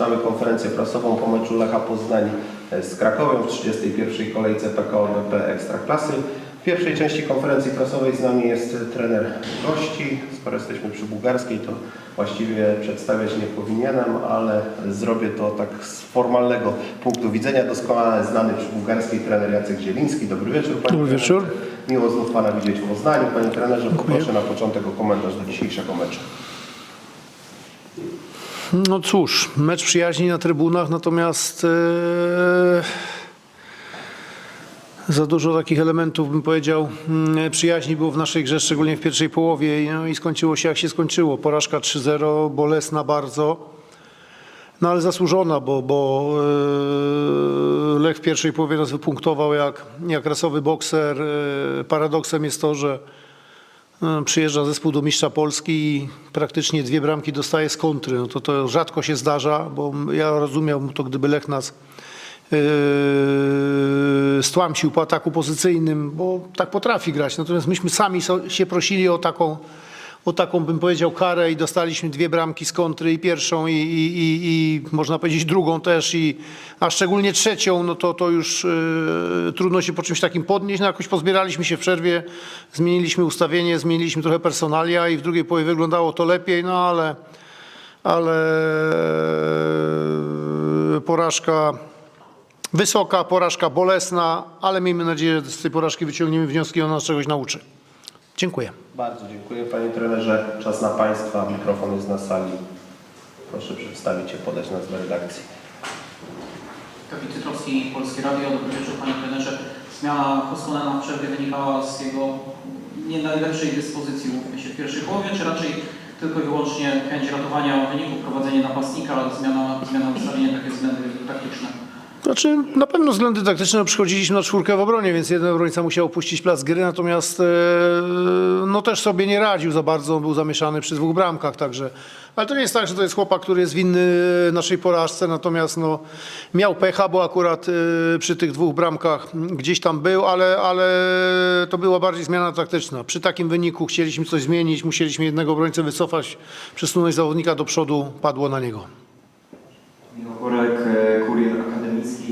rozpoczynamy konferencję prasową po meczu Lecha Poznań e, z Krakowem w 31. kolejce PKO BP Ekstraklasy. W pierwszej części konferencji prasowej z nami jest trener gości. Skoro jesteśmy przy bułgarskiej, to właściwie przedstawiać nie powinienem, ale zrobię to tak z formalnego punktu widzenia. Doskonale znany przy bułgarskiej trener Jacek Zieliński. Dobry wieczór. Panie Dobry wieczór. Miło znów Pana widzieć w Poznaniu. Panie trenerze, poproszę na początek o komentarz do dzisiejszego meczu. No cóż, mecz przyjaźni na trybunach, natomiast e, za dużo takich elementów, bym powiedział, mm, przyjaźni było w naszej grze, szczególnie w pierwszej połowie no i skończyło się jak się skończyło. Porażka 3-0, bolesna bardzo, no ale zasłużona, bo, bo e, Lech w pierwszej połowie nas wypunktował jak, jak rasowy bokser. E, Paradoksem jest to, że Przyjeżdża zespół do mistrza Polski i praktycznie dwie bramki dostaje z kontry. No to, to rzadko się zdarza, bo ja rozumiałbym to, gdyby Lech nas yy, stłamsił po ataku pozycyjnym, bo tak potrafi grać. Natomiast myśmy sami so, się prosili o taką, o taką, bym powiedział, karę i dostaliśmy dwie bramki z kontry i pierwszą i, i, i, i można powiedzieć drugą też, i, a szczególnie trzecią, no to, to już yy, trudno się po czymś takim podnieść. No jakoś pozbieraliśmy się w przerwie, zmieniliśmy ustawienie, zmieniliśmy trochę personalia i w drugiej połowie wyglądało to lepiej, no ale, ale porażka wysoka, porażka bolesna, ale miejmy nadzieję, że z tej porażki wyciągniemy wnioski, ona nas czegoś nauczy. Dziękuję. Bardzo dziękuję Panie trenerze. Czas na Państwa. Mikrofon jest na sali. Proszę przedstawić się, podać nazwę redakcji. Kapit Cytrowski, Polskie Radio. Dobry wieczór Panie Trenerze. Zmiana Hoskonena w przerwie wynikała z jego nie najlepszej dyspozycji się w pierwszej połowie, czy raczej tylko i wyłącznie chęć ratowania wyniku, prowadzenie napastnika, ale zmiana, zmiana ustawienia, takie względy taktyczne. Znaczy, na pewno względy taktyczne przychodziliśmy na czwórkę w obronie, więc jeden obrońca musiał opuścić plac gry, natomiast e, no też sobie nie radził za bardzo, on był zamieszany przy dwóch bramkach, także. Ale to nie jest tak, że to jest chłopak, który jest winny naszej porażce, natomiast no, miał pecha, bo akurat e, przy tych dwóch bramkach gdzieś tam był, ale, ale to była bardziej zmiana taktyczna. Przy takim wyniku chcieliśmy coś zmienić, musieliśmy jednego obrońcę wycofać, przesunąć zawodnika do przodu, padło na niego. Korek, e, Kurier.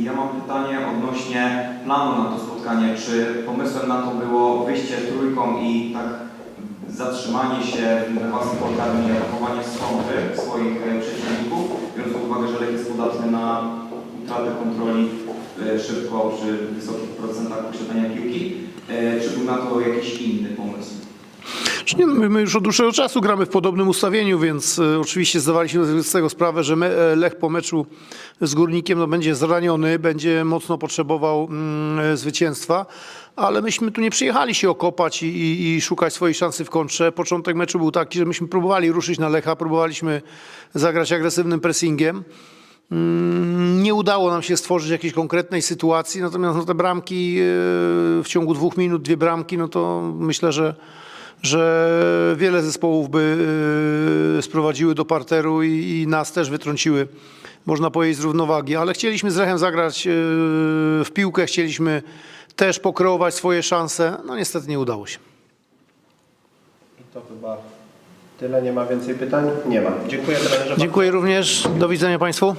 Ja mam pytanie odnośnie planu na to spotkanie. Czy pomysłem na to było wyjście trójką i tak zatrzymanie się w własnym portalnym i atakowanie kontry swoich e, przeciwników, biorąc pod uwagę, że Lech jest podatny na utratę kontroli e, szybko przy wysokich procentach posiadania piłki? E, Czy był na to jakiś inny pomysł? Nie, no, my, już od dłuższego czasu gramy w podobnym ustawieniu, więc e, oczywiście zdawaliśmy z tego sprawę, że me, e, Lech po meczu z Górnikiem no, będzie zraniony, będzie mocno potrzebował mm, e, zwycięstwa, ale myśmy tu nie przyjechali się okopać i, i, i szukać swojej szansy w kontrze. Początek meczu był taki, że myśmy próbowali ruszyć na Lecha, próbowaliśmy zagrać agresywnym pressingiem. Mm, Nie udało nam się stworzyć jakiejś konkretnej sytuacji, natomiast no, te bramki w ciągu dwóch minut, dwie bramki, no to myślę, że że wiele zespołów by y, sprowadziły do parteru i, i nas też wytrąciły, można powiedzieć, z równowagi. Ale chcieliśmy z Lechem zagrać y, w piłkę, chcieliśmy też pokreować swoje szanse. No niestety nie udało się. I to chyba tyle. Nie ma więcej pytań? Nie ma. Dziękuję trenerze. Dziękuję również. Do widzenia Państwu.